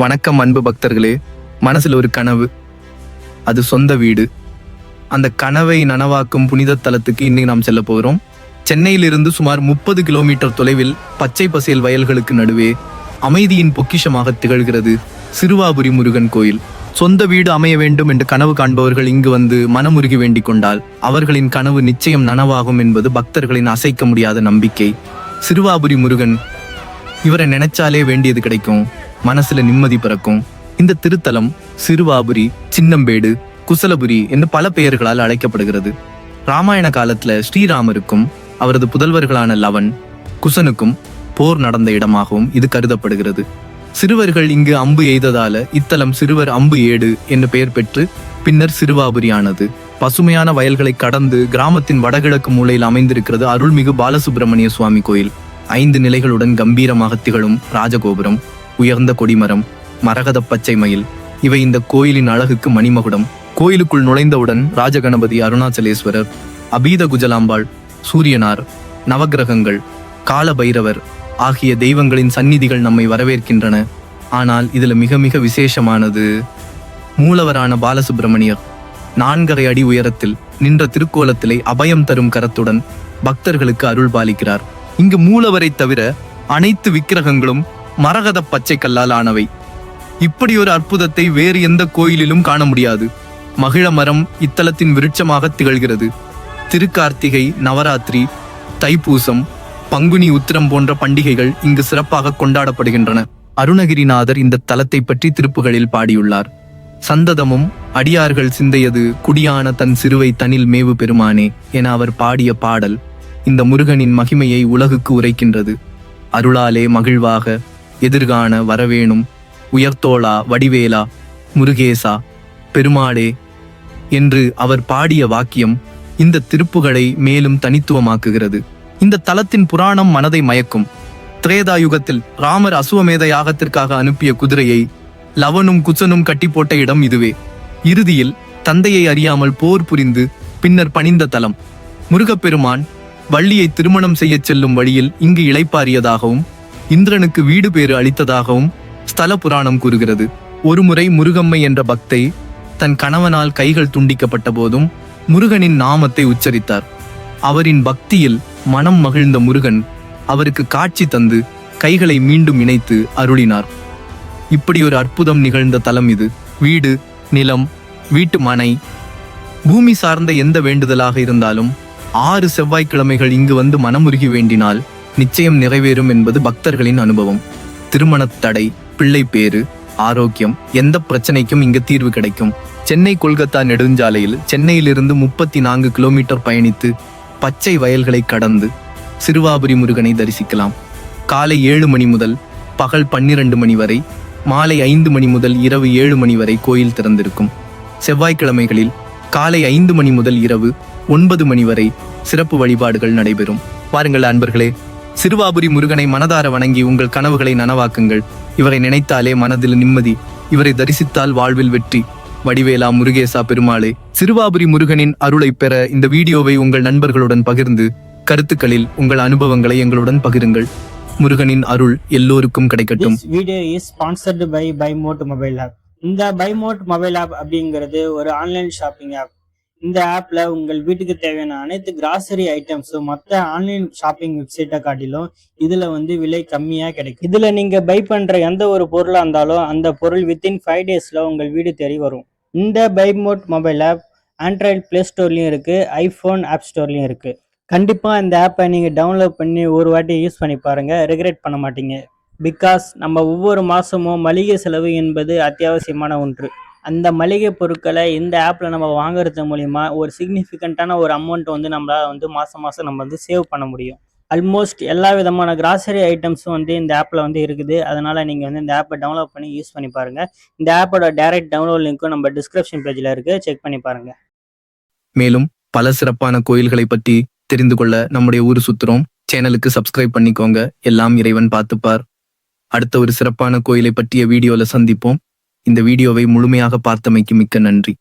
வணக்கம் அன்பு பக்தர்களே மனசில் ஒரு கனவு அது சொந்த வீடு. அந்த கனவை நனவாக்கும் புனித தலத்துக்கு இன்னைக்கு நாம் செல்ல போகிறோம். சென்னையிலிருந்து சுமார் முப்பது கிலோமீட்டர் தொலைவில் பச்சை பசேல் வயல்களுக்கு நடுவே அமைதியின் பொக்கிஷமாக திகழ்கிறது சிறுவாபுரி முருகன் கோயில். சொந்த வீடு அமைய வேண்டும் என்று கனவு காண்பவர்கள் இங்கு வந்து மனமுருகி வேண்டிக் கொண்டால் அவர்களின் கனவு நிச்சயம் நனவாகும் என்பது பக்தர்களின் அசைக்க முடியாத நம்பிக்கை. சிறுவாபுரி முருகன் இவரை நினைச்சாலே வேண்டியது கிடைக்கும். மனசுல நிம்மதி பிறக்கும். இந்த திருத்தலம் சிறுவாபுரி சின்னம்பேடு குசலபுரி என்று பல பெயர்களால் அழைக்கப்படுகிறது. ராமாயண காலத்துல ஸ்ரீராமருக்கும் அவரது புதல்வர்களான லவன் குசனுக்கும் போர் நடந்த இடமாகவும் இது கருதப்படுகிறது. சிறுவர்கள் இங்கு அம்பு எய்ததால இத்தலம் சிறுவர் அம்பு ஏடு என்று பெயர் பெற்று பின்னர் சிறுவாபுரியானது. பசுமையான வயல்களை கடந்து கிராமத்தின் வடகிழக்கு மூலையில் அமைந்திருக்கிறது அருள்மிகு பாலசுப்பிரமணிய சுவாமி கோயில். ஐந்து நிலைகளுடன் கம்பீரமாக திகழும் ராஜகோபுரம். உயர்ந்த கொடிமரம் மரகத பச்சை மயில் இவை இந்த கோயிலின் அழகுக்கு மணிமகுடம். கோயிலுக்குள் நுழைந்தவுடன் ராஜகணபதி அருணாச்சலேஸ்வரர் அபீத குஜலாம்பாள் சூரியனார் நவக்கிரகங்கள் கால பைரவர் ஆகிய தெய்வங்களின் சந்நிதிகள் நம்மை வரவேற்கின்றன. ஆனால் இதில் மிக மிக விசேஷமானது மூலவரான பாலசுப்பிரமணியர் நான்கரை அடி உயரத்தில் நின்ற திருக்கோலத்திலே அபயம் தரும் கரத்துடன் பக்தர்களுக்கு அருள் பாலிக்கிறார். இங்கு மூலவரை தவிர அனைத்து விக்கிரகங்களும் மரகத பச்சை கல்லால் ஆனவை இப்படி ஒரு அற்புதத்தை வேறு எந்த கோயிலிலும் காண முடியாது. மகிழ மரம் இத்தலத்தின் விருட்சமாக திகழ்கிறது. திருக்கார்த்திகை நவராத்திரி தைப்பூசம் பங்குனி உத்திரம் போன்ற பண்டிகைகள் இங்கு சிறப்பாக கொண்டாடப்படுகின்றன. அருணகிரிநாதர் இந்த தலத்தை பற்றி திருப்புகளில் பாடியுள்ளார். சந்ததமும் அடியார்கள் சிந்தையது குடியான தன் சிறுவை தனில் மேவு பெருமானே என அவர் பாடிய பாடல் இந்த முருகனின் மகிமையை உலகுக்கு உரைக்கின்றது. அருளாலே மகிழ்வாக எதிர்காண வரவேணும். உயர்த்தோளா வடிவேலா முருகேசா பெருமாளே என்று அவர் பாடிய வாக்கியம் இந்த திருப்புகளை மேலும் தனித்துவமாக்குகிறது. இந்த தலத்தின் புராணம் மனதை மயக்கும். திரேதா யுகத்தில் ராமர் அசுவமேத யாகத்திற்காக அனுப்பிய குதிரையை லவனும் குசனும் கட்டி போட்ட இடம் இதுவே. இறுதியில் தந்தையை அறியாமல் போர் புரிந்து பின்னர் பணிந்த தலம். முருகப்பெருமான் வள்ளியை திருமணம் செய்யச் செல்லும் வழியில் இங்கு இளைப்பாரியதாகவும் இந்திரனுக்கு வீடு பேறு அளித்ததாகவும் ஸ்தல புராணம் கூறுகிறது. ஒருமுறை முருகம்மை என்ற பக்தை தன் கணவனால் கைகள் துண்டிக்கப்பட்ட போதும் முருகனின் நாமத்தை உச்சரித்தார். அவரின் பக்தியில் மனம் மகிழ்ந்த முருகன் அவருக்கு காட்சி தந்து கைகளை மீண்டும் இணைத்து அருளினார். இப்படி ஒரு அற்புதம் நிகழ்ந்த தலம் இது. வீடு நிலம் வீட்டு மனை. பூமி சார்ந்த எந்த வேண்டுதலாக இருந்தாலும் ஆறு செவ்வாய்க்கிழமைகள் இங்கு வந்து மனமுருகி வேண்டினால் நிச்சயம் நிறைவேறும் என்பது பக்தர்களின் அனுபவம். திருமணத் தடை பிள்ளை பேறு ஆரோக்கியம் எந்த பிரச்சனைக்கும் இங்கு தீர்வு கிடைக்கும். சென்னை கொல்கத்தா நெடுஞ்சாலையில் சென்னையிலிருந்து முப்பத்தி நான்கு கிலோமீட்டர் பயணித்து பச்சை வயல்களை கடந்து சிறுவாபுரி முருகனை தரிசிக்கலாம். காலை ஏழு மணி முதல் பகல் பன்னிரண்டு மணி வரை மாலை ஐந்து மணி முதல் இரவு ஏழு மணி வரை கோயில் திறந்திருக்கும். செவ்வாய்க்கிழமைகளில் காலை ஐந்து மணி முதல் இரவு ஒன்பது மணி வரை சிறப்பு வழிபாடுகள் நடைபெறும். பாருங்கள் அன்பர்களே சிறுவாபுரி முருகனை மனதார வணங்கி உங்கள் கனவுகளை நனவாக்குங்கள். இவரை நினைத்தாலே மனதில் நிம்மதி இவரை தரிசித்தால் வாழ்வில் வெற்றி. வடிவேலா முருகேசா பெருமாளே சிறுவாபுரி முருகனின் அருளை பெற இந்த வீடியோவை உங்கள் நண்பர்களுடன் பகிர்ந்து கருத்துக்களில் உங்கள் அனுபவங்களை எங்களுடன் பகிருங்கள். முருகனின் அருள் எல்லோருக்கும் கிடைக்கட்டும். Video is sponsored by Bymot mobile app இந்த பைமோட் மொபைல் ஆப் அப்படிங்கிறது ஒரு ஆன்லைன் ஷாப்பிங் ஆப் இந்த ஆப்ல உங்கள் வீட்டுக்கு தேவையான அனைத்து கிராசரி ஐட்டம்ஸும் மற்ற ஆன்லைன் ஷாப்பிங் வெப்சைட்டை காட்டிலும் இதுல வந்து விலை கம்மியா கிடைக்கும். இதுல நீங்க பை பண்ற எந்த ஒரு பொருளா இருந்தாலும் அந்த பொருள் வித்தின் ஃபைவ் டேஸ்ல உங்கள் வீடு தேடி வரும். இந்த Bymot mobile app android play ஸ்டோர்லயும் இருக்கு ஐபோன் ஆப் ஸ்டோர்லயும் இருக்கு. கண்டிப்பா இந்த ஆப்பை நீங்க டவுன்லோட் பண்ணி ஒரு வாட்டி யூஸ் பண்ணி பாருங்க ரெகுலேட் பண்ண மாட்டீங்க. பிகாஸ் நம்ம ஒவ்வொரு மாதமும் மளிகை செலவு என்பது அத்தியாவசியமான ஒன்று. அந்த மளிகை பொருட்களை இந்த ஆப்பில் நம்ம வாங்குறது மூலிமா ஒரு சிக்னிஃபிகண்ட்டான ஒரு அமௌண்ட் வந்து நம்மளால் வந்து மாதம் மாதம் நம்ம வந்து சேவ் பண்ண முடியும். ஆல்மோஸ்ட் எல்லா விதமான கிராசரி ஐட்டம்ஸும் வந்து இந்த ஆப்பில் வந்து இருக்குது. அதனால் நீங்கள் வந்து இந்த ஆப்பை டவுன்லோட் பண்ணி யூஸ் பண்ணி பாருங்கள் இந்த ஆப்போட டைரக்ட் டவுன்லோட் லிங்க்கும் நம்ம டிஸ்கிரிப்ஷன் பேஜில் இருக்குது செக் பண்ணி பாருங்கள் மேலும் பல சிறப்பான கோயில்களை பற்றி தெரிந்து கொள்ள நம்முடைய ஊர் சுத்துறோம். சேனலுக்கு சப்ஸ்கிரைப் பண்ணிக்கோங்க. எல்லாம் இறைவன் பார்த்துப்பார். அடுத்த ஒரு சிறப்பான கோயிலை பற்றிய வீடியோவில் சந்திப்போம். இந்த வீடியோவை முழுமையாக பார்த்தமைக்கு மிக்க நன்றி.